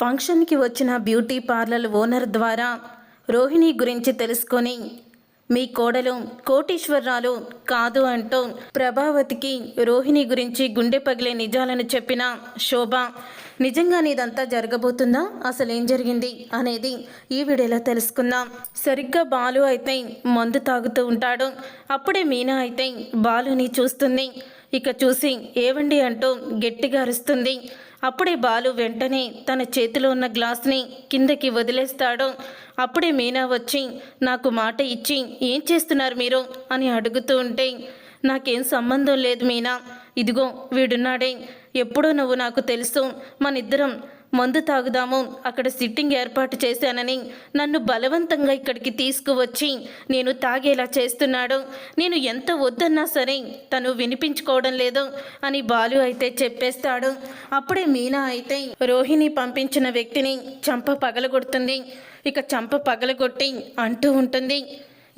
ఫంక్షన్కి వచ్చిన beauty parlour owner ద్వారా రోహిణి గురించి తెలుసుకొని మీ కోడలు కోటీశ్వరరాలు కాదు అంటూ ప్రభావతికి రోహిణి గురించి గుండె పగిలే నిజాలను చెప్పిన శోభ నిజంగా నీదంతా జరగబోతుందా? అసలు ఏం జరిగింది? అనేది ఈ వీడియోలో తెలుసుకుందాం. సరిగ్గా బాలు అయితే మందు తాగుతూ ఉంటాడు. అప్పుడే మీనా అయితే బాలుని చూస్తుంది. ఇక చూసి ఏవండి? అంటూ గట్టిగా అరుస్తుంది. అప్పుడే బాలు వెంటనే తన చేతిలో ఉన్న గ్లాస్ని కిందకి వదిలేస్తాడు. అప్పుడే మీనా వచ్చి నాకు మాట ఇచ్చి ఏం చేస్తున్నారు మీరు? అని అడుగుతూ ఉంటే నాకేం సంబంధం లేదు మీనా. ఇదిగో వీడున్నాడే. ఎప్పుడో నువ్వు నాకు తెలుసు. మనిద్దరం మందు తాగుదాము. అక్కడ సిట్టింగ్ ఏర్పాటు చేశానని నన్ను బలవంతంగా ఇక్కడికి తీసుకువచ్చి నేను తాగేలా చేస్తున్నాడు. నేను ఎంత వద్దన్నా సరే తను వినిపించుకోవడం లేదు అని బాలు అయితే చెప్పేస్తాడు. అప్పుడే మీనా అయితే రోహిణి పంపించిన వ్యక్తిని చంప పగలగొడుతుంది. ఇక చంప పగలగొట్టి అంటూ ఉంటుంది.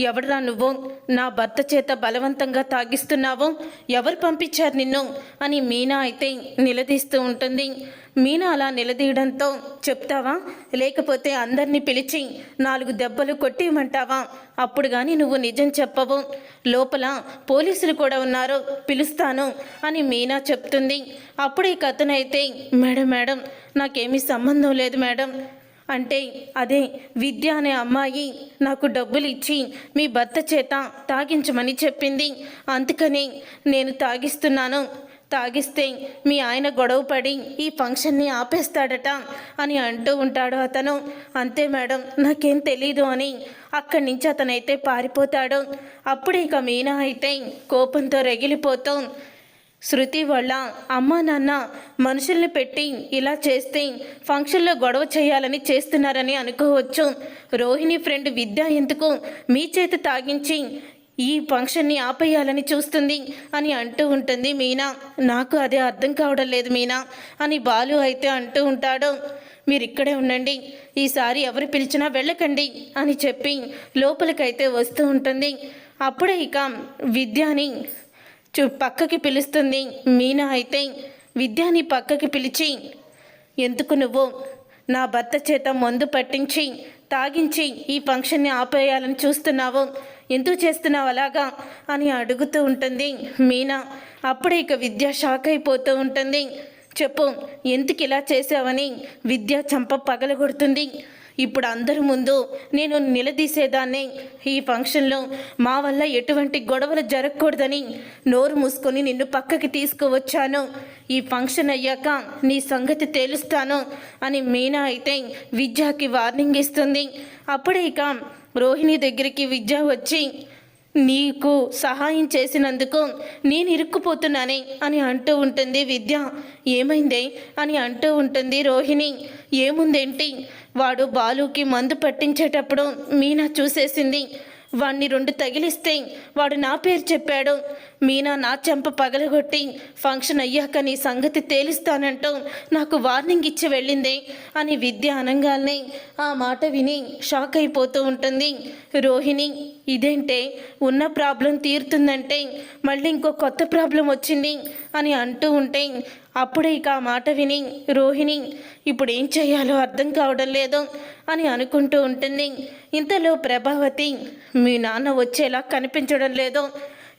ఎవడరా నువ్వు? నా భర్త చేత బలవంతంగా తాగిస్తున్నావు. ఎవరు పంపించారు నిన్ను? అని మీనా అయితే నిలదీస్తూ ఉంటుంది. మీనా అలా నిలదీయడంతో చెప్తావా? లేకపోతే అందరినీ పిలిచి నాలుగు దెబ్బలు కొట్టిమంటావా అప్పుడు కానీ నువ్వు నిజం చెప్పవు. లోపల పోలీసులు కూడా ఉన్నారు. పిలుస్తాను అని మీనా చెప్తుంది. అప్పుడు ఈ కథనైతే మేడం మేడం నాకేమీ సంబంధం లేదు మేడం. అంటే అదే విద్య అనే అమ్మాయి నాకు డబ్బులు ఇచ్చి మీ భర్త చేత తాగించమని చెప్పింది. అందుకని నేను తాగిస్తున్నాను. తాగిస్తే మీ ఆయన గొడవ పడి ఈ ఫంక్షన్ని ఆపేస్తాడట అని అంటూ ఉంటాడు అతను. అంతే మేడం నాకేం తెలీదు అని అక్కడి నుంచి అతనైతే పారిపోతాడు. అప్పుడు ఇక మీనా అయితే కోపంతో రగిలిపోతాం శృతి వల్ల అమ్మ నాన్న మనుషుల్ని పెట్టి ఇలా చేస్తే ఫంక్షన్లో గొడవ చేయాలని చేస్తున్నారని అనుకోవచ్చు. రోహిణి ఫ్రెండ్ విద్య ఎందుకు మీ చేత తాగించి ఈ ఫంక్షన్ని ఆపేయాలని చూస్తుంది అని అంటూ ఉంటుంది మీనా. నాకు అదే అర్థం కావడం లేదు మీనా అని బాలు అయితే అంటూ ఉంటాడు. మీరు ఇక్కడే ఉండండి. ఈసారి ఎవరు పిలిచినా వెళ్ళకండి అని చెప్పి లోపలికైతే వస్తూ ఉంటుంది. అప్పుడే ఇక విద్యాని పక్కకి పిలుస్తుంది. మీనా అయితే విద్యాని పక్కకి పిలిచి ఎందుకు నువ్వు? నా భర్త చేత మందు పట్టించి తాగించి ఈ ఫంక్షన్ని ఆపేయాలని చూస్తున్నావు. ఎందుకు చేస్తున్నావు అలాగా? అని అడుగుతూ ఉంటుంది మీనా. అప్పుడే ఇక విద్య షాక్ అయిపోతూ ఉంటుంది. చెప్పు ఎందుకు ఇలా చేసావని విద్య చంప పగలగొడుతుంది. ఇప్పుడు అందరి ముందు నేను నిలదీసేదాన్ని. ఈ ఫంక్షన్లో మా వల్ల ఎటువంటి గొడవలు జరగకూడదని నోరు మూసుకొని నిన్ను పక్కకి తీసుకువచ్చాను. ఈ ఫంక్షన్ అయ్యాక నీ సంగతి తేలుస్తాను అని మీనా అయితే విద్యాకి వార్నింగ్ ఇస్తుంది. అప్పుడే ఇక రోహిణి దగ్గరికి విద్య వచ్చి నీకు సహాయం చేసినందుకు నేను ఇరుక్కుపోతున్నానే అని అంటూ ఉంటుంది విద్య. ఏమైందే అని అంటూ ఉంటుంది రోహిణి. ఏముందేంటి? వాడు బాలుకి మందు పట్టించేటప్పుడు మీనా చూసేసింది. వాణ్ణి రెండు తగిలిస్తే వాడు నా పేరు చెప్పాడు. మీనా నా చెంప పగలగొట్టి ఫంక్షన్ అయ్యాక నీ సంగతి తేలిస్తానంటూ నాకు వార్నింగ్ ఇచ్చి వెళ్ళిందే అని విద్య అనంగాల్ని ఆ మాట విని షాక్ అయిపోతూ ఉంటుంది రోహిణి. ఇదేంటే? ఉన్న ప్రాబ్లం తీరుతుందంటే మళ్ళీ ఇంకో కొత్త ప్రాబ్లం వచ్చింది అని అంటూ ఉంటే అప్పుడే ఇక ఆ మాట విని రోహిణి ఇప్పుడు ఏం చేయాలో అర్థం కావడం లేదు అని అనుకుంటూ ఉంటుంది. ఇంతలో ప్రభావతి మీ నాన్న వచ్చేలా కనిపించడం లేదు.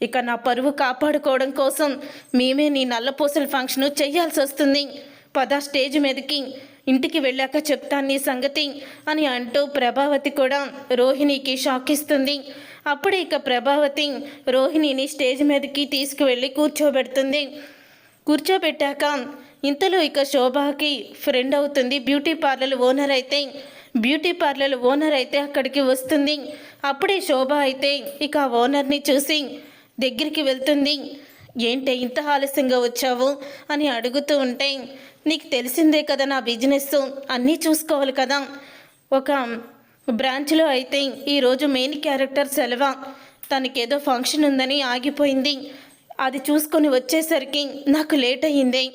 ఇక నా పరువు కాపాడుకోవడం కోసం మేమే నీ నల్లపూసల ఫంక్షన్ చేయాల్సి వస్తుంది పద స్టేజ్ మీదకి. ఇంటికి వెళ్ళాక చెప్తాను నీ సంగతి అని అంటూ ప్రభావతి కూడా రోహిణికి షాక్ ఇస్తుంది. అప్పుడు ఇక ప్రభావతి రోహిణిని స్టేజ్ మీదకి తీసుకువెళ్ళి కూర్చోబెడుతుంది. కూర్చోబెట్టాక ఇంతలో ఇక శోభాకి ఫ్రెండ్ అవుతుంది బ్యూటీ పార్లర్ ఓనర్ అయితే. బ్యూటీ పార్లర్ ఓనర్ అయితే అక్కడికి వస్తుంది. అప్పుడే శోభ అయితే ఇక ఆ ఓనర్ని చూసి దగ్గరికి వెళ్తుంది. ఏంటి ఇంత ఆలస్యంగా వచ్చావు అని అడుగుతూ ఉంటే నీకు తెలిసిందే కదా నా బిజినెస్ అన్నీ చూసుకోవాలి కదా. ఒక బ్రాంచ్లో అయితే ఈరోజు మెయిన్ క్యారెక్టర్ సెలవ. తనకేదో ఫంక్షన్ ఉందని ఆగిపోయింది. అది చూసుకొని వచ్చేసరికి నాకు లేట్ అయ్యింది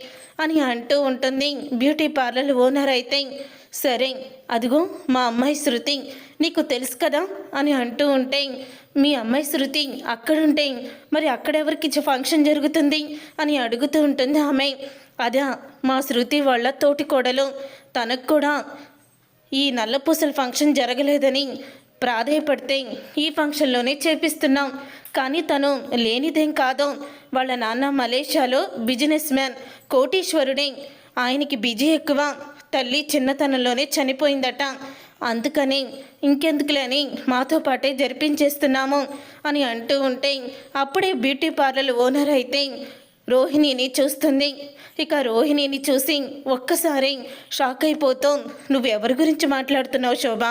అని అంటూ ఉంటుంది. బ్యూటీ పార్లర్ ఓనర్ అయితే సరే అదిగో మా అమ్మాయి శృతి నీకు తెలుసు కదా అని అంటూ ఉంటే మీ అమ్మాయి శృతి అక్కడుంటే మరి అక్కడెవరికి ఫంక్షన్ జరుగుతుంది అని అడుగుతూ ఉంటుంది ఆమె. అదే మా శృతి వాళ్ళ తోటి కోడలు తనకు కూడా ఈ నల్లపూసల ఫంక్షన్ జరగలేదని ప్రాధాయపడితే ఈ ఫంక్షన్లోనే చేపిస్తున్నాం. కానీ తను లేనిదేం కాదు. వాళ్ళ నాన్న మలేషియాలో బిజినెస్ మ్యాన్ కోటీశ్వరుడే. ఆయనకి బిజీ ఎక్కువ. తల్లి చిన్నతనంలోనే చనిపోయిందట. అందుకని ఇంకెందుకులే అని మాతో పాటే జరిపించేస్తున్నాము అని అంటూ ఉంటే అప్పుడే బ్యూటీ పార్లర్ ఓనర్ అయితే రోహిణిని చూస్తుంది. ఇక రోహిణిని చూసి ఒక్కసారి షాక్ అయిపోతూ. నువ్వు ఎవరి గురించి మాట్లాడుతున్నావు శోభ?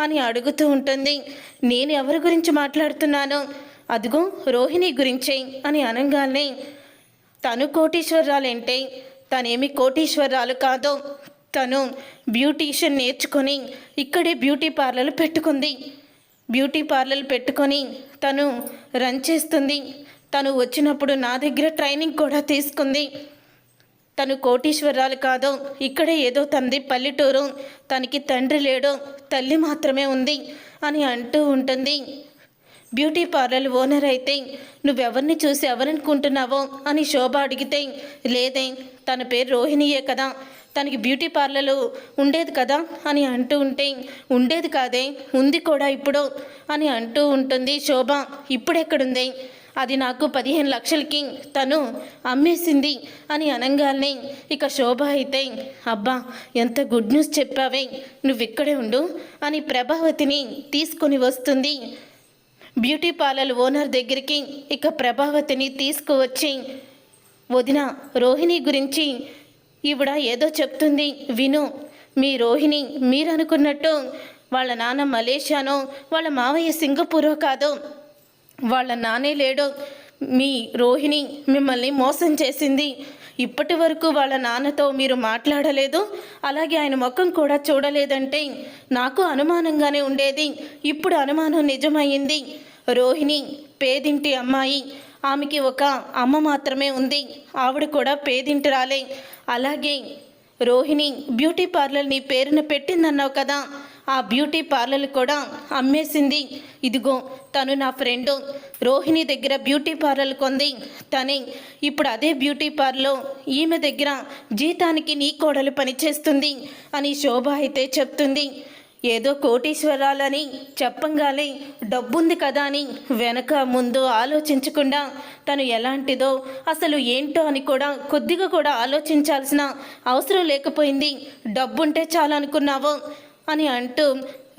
అని అడుగుతూ ఉంటుంది. నేను ఎవరి గురించి మాట్లాడుతున్నాను? అదిగో రోహిణి గురించే అని అనగానే. తను కోటీశ్వరరాలేంటే తనేమి కోటీశ్వరరాలు కాదు. తను బ్యూటీషియన్ నేర్చుకొని ఇక్కడే బ్యూటీ పార్లర్ పెట్టుకుంది. బ్యూటీ పార్లర్ పెట్టుకొని తను రన్ చేస్తుంది. తను వచ్చినప్పుడు నా దగ్గర ట్రైనింగ్ కూడా తీసుకుంది. తను కోటీశ్వరాలు కాదు. ఇక్కడే ఏదో తనది పల్లెటూరు. తనకి తండ్రి లేడు. తల్లి మాత్రమే ఉంది అని అంటూ ఉంటుంది. బ్యూటీ పార్లర్ ఓనర్ అయితే నువ్వెవరిని చూసి ఎవరనుకుంటున్నావో? అని శోభ అడిగితే లేదే తన పేరు రోహిణియే కదా. తనకి బ్యూటీ పార్లర్ ఉండేది కదా? అని అంటూ ఉంటే ఉండేది కాదే ఉంది కూడా ఇప్పుడు అని అంటూ ఉంటుంది శోభ. ఇప్పుడెక్కడుంది? అది నాకు పదిహేను లక్షలకి తను అమ్మేసింది అని అనగానే ఇక శోభ అయితే అబ్బా ఎంత గుడ్ న్యూస్ చెప్పావే నువ్వు ఇక్కడే ఉండు అని ప్రభావతిని తీసుకొని వస్తుంది. బ్యూటీ పార్లర్ ఓనర్ దగ్గరికి ఇక ప్రభావతిని తీసుకువచ్చి వదిన రోహిణి గురించి ఈవిడ ఏదో చెప్తుంది విను. మీ రోహిణి మీరు అనుకున్నట్టు వాళ్ళ నాన్న మలేషియానో వాళ్ళ మావయ్య సింగపూరో కాదు వాళ్ళ నానే లేడో మీ రోహిణి మిమ్మల్ని మోసం చేసింది. ఇప్పటి వరకు వాళ్ళ నాన్నతో మీరు మాట్లాడలేదు. అలాగే ఆయన ముఖం కూడా చూడలేదంటే నాకు అనుమానంగానే ఉండేది. ఇప్పుడు అనుమానం నిజమైంది రోహిణి పేదింటి అమ్మాయి. ఆమెకి ఒక అమ్మ మాత్రమే ఉంది. ఆవిడ కూడా పేదింటి రాలే అలాగే రోహిణి బ్యూటీ పార్లర్ నీ పేరున పెట్టిందన్నావు కదా. ఆ బ్యూటీ పార్లర్ కూడా అమ్మేసింది. ఇదిగో తను నా ఫ్రెండు. రోహిణి దగ్గర బ్యూటీ పార్లర్ కొంది. తనే ఇప్పుడు అదే బ్యూటీ పార్లర్ ఈమె దగ్గర జీతానికి నీ కోడలు పనిచేస్తుంది అని శోభ అయితే చెప్తుంది. ఏదో కోటీశ్వరాలని చెప్పంగానే డబ్బుంది కదా అని వెనక ముందు ఆలోచించకుండా తను ఎలాంటిదో అసలు ఏంటో అని కూడా కొద్దిగా కూడా ఆలోచించాల్సిన అవసరం లేకపోయింది. డబ్బుంటే చాలనుకున్నావు. అని అంటూ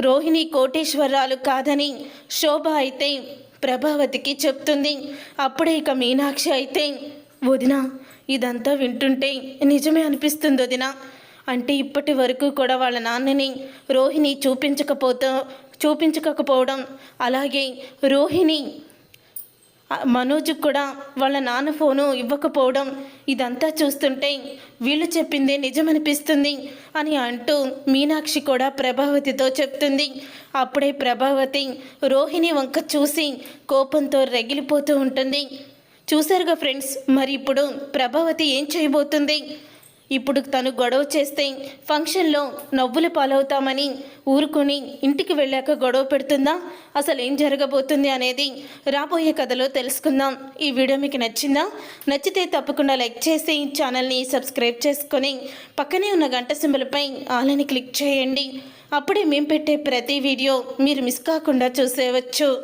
రోహిణి కోటేశ్వరరాలు కాదని శోభ అయితే ప్రభావతికి చెప్తుంది. అప్పుడే ఇక మీనాక్షి అయితే వదిన ఇదంతా వింటుంటే నిజమే అనిపిస్తుంది వదిన. అంటే ఇప్పటి వరకు కూడా వాళ్ళ నాన్నని రోహిణి చూపించకపోతే చూపించకపోవడం. అలాగే రోహిణి మనోజ్ కూడా వాళ్ళ నాన్న ఫోను ఇవ్వకపోవడం ఇదంతా చూస్తుంటే వీళ్ళు చెప్పిందే నిజమనిపిస్తుంది అని అంటూ మీనాక్షి కూడా ప్రభావతితో చెప్తుంది. అప్పుడే ప్రభావతి రోహిణి వంక చూసి కోపంతో రగిలిపోతూ ఉంటుంది. చూశారుగా ఫ్రెండ్స్ మరి ఇప్పుడు ప్రభావతి ఏం చేయబోతుంది? ఇప్పుడు తను గొడవ చేస్తే ఫంక్షన్లో నవ్వులు పాలవుతామని ఊరుకుని ఇంటికి వెళ్ళాక గొడవ పెడుతుందా? అసలు ఏం జరగబోతుంది అనేది రాబోయే కథలో తెలుసుకుందాం. ఈ వీడియో మీకు నచ్చిందా? నచ్చితే తప్పకుండా లైక్ చేసి ఛానల్ని సబ్స్క్రైబ్ చేసుకొని పక్కనే ఉన్న గంట సింబలపై ఆలని క్లిక్ చేయండి. అప్పుడే మేము పెట్టే ప్రతి వీడియో మీరు మిస్ కాకుండా చూసేవచ్చు.